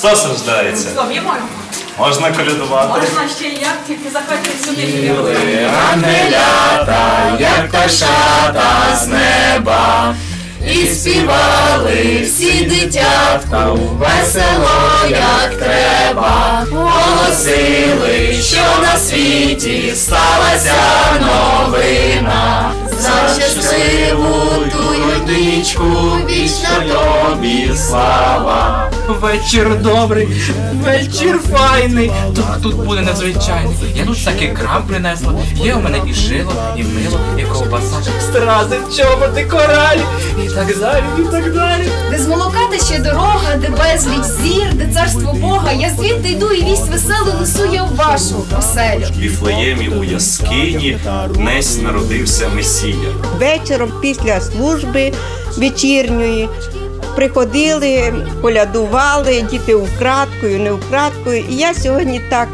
Христос рождається. Слов'ємо. Можна колядувати. Можна ще як, тільки заходьте сюди. Ангелята, як пташата з неба, і співали всі дитятка, весело, як треба, голосили, що на світі сталася новина. За щасливу ту нічку, вічна тобі слава. Вечір добрий, вечір файний. Тут, тут буде надзвичайний. Я тут таки крам принесла. Є у мене і шило, і мило, і ковбаса, стрази, чоботи, коралі, і так далі, і так далі. Де з молока ще дорога, де безліч зір, де царство Бога. Я звідти йду і вість веселу несу я в вашу оселю. Віфлеємі у яскині днесь народився Месія. вечором після служби вечірньої. Приходили, колядували, діти украдкою, не украдкою. І я сьогодні так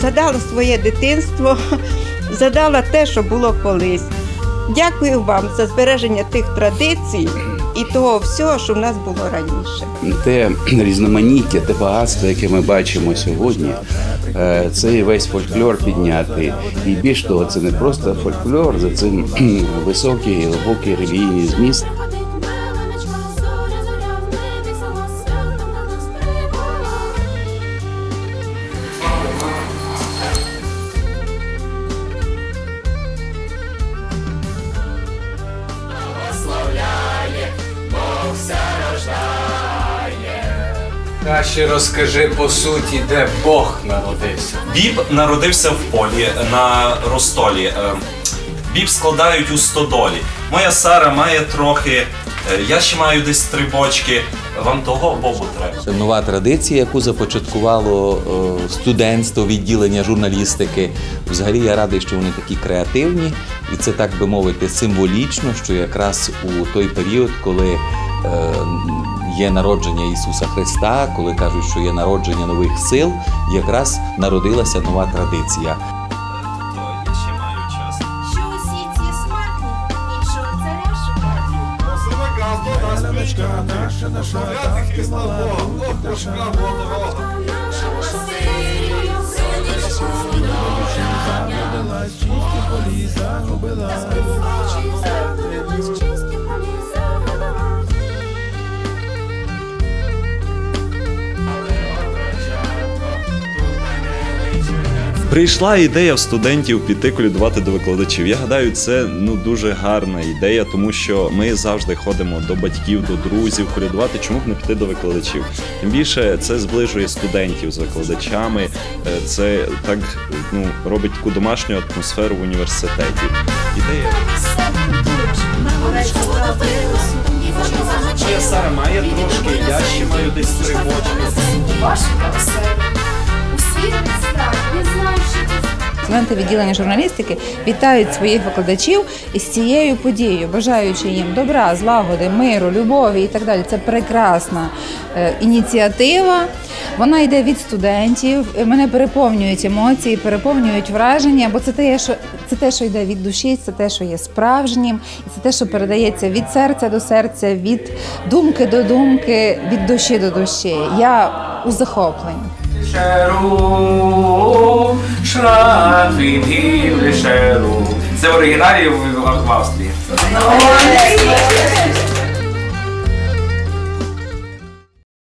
згадала своє дитинство, згадала те, що було колись. Дякую вам за збереження тих традицій і того всього, що в нас було раніше. те різноманіття, те багатство, яке ми бачимо сьогодні, е, цей весь фольклор підняти. І більш того, це не просто фольклор, за цим високий і глибокий релігійний зміст. Краще розкажи по суті, де Бог народився. Біб народився в полі на Ростолі. Е, Біб складають у стодолі. Моя Сара має трохи. е, Я ще маю десь три бочки. Вам того бобу треба. Це нова традиція, яку започаткувало е, студентство відділення журналістики. Взагалі я радий, що вони такі креативні, і це так би мовити символічно, що якраз у той період, коли є народження Ісуса Христа, коли кажуть, що є народження нових сил, якраз народилася нова традиція. То я ще маю час. Що усі ці смертні, іншого царя шукають. Прийшла ідея в студентів піти колядувати до викладачів. Я гадаю, це ну дуже гарна ідея, тому що ми завжди ходимо до батьків, до друзів колядувати. Чому б не піти до викладачів? Тим більше це зближує студентів з викладачами. е, Це так ну робить таку домашню атмосферу в університеті. Ідея. Сара має трошки, я ще маю десь три бочки. Студенти відділення журналістики вітають своїх викладачів із цією подією, бажаючи їм добра, злагоди, миру, любові і так далі. Це прекрасна е, ініціатива. Вона йде від студентів. Мене переповнюють емоції, переповнюють враження, бо це те, що це те, що йде від душі, це те, що є справжнім, і це те, що передається від серця до серця, від думки до думки, від душі до душі. Я у захопленні. Шеру, шеру. Це в оригіналі в Австрії.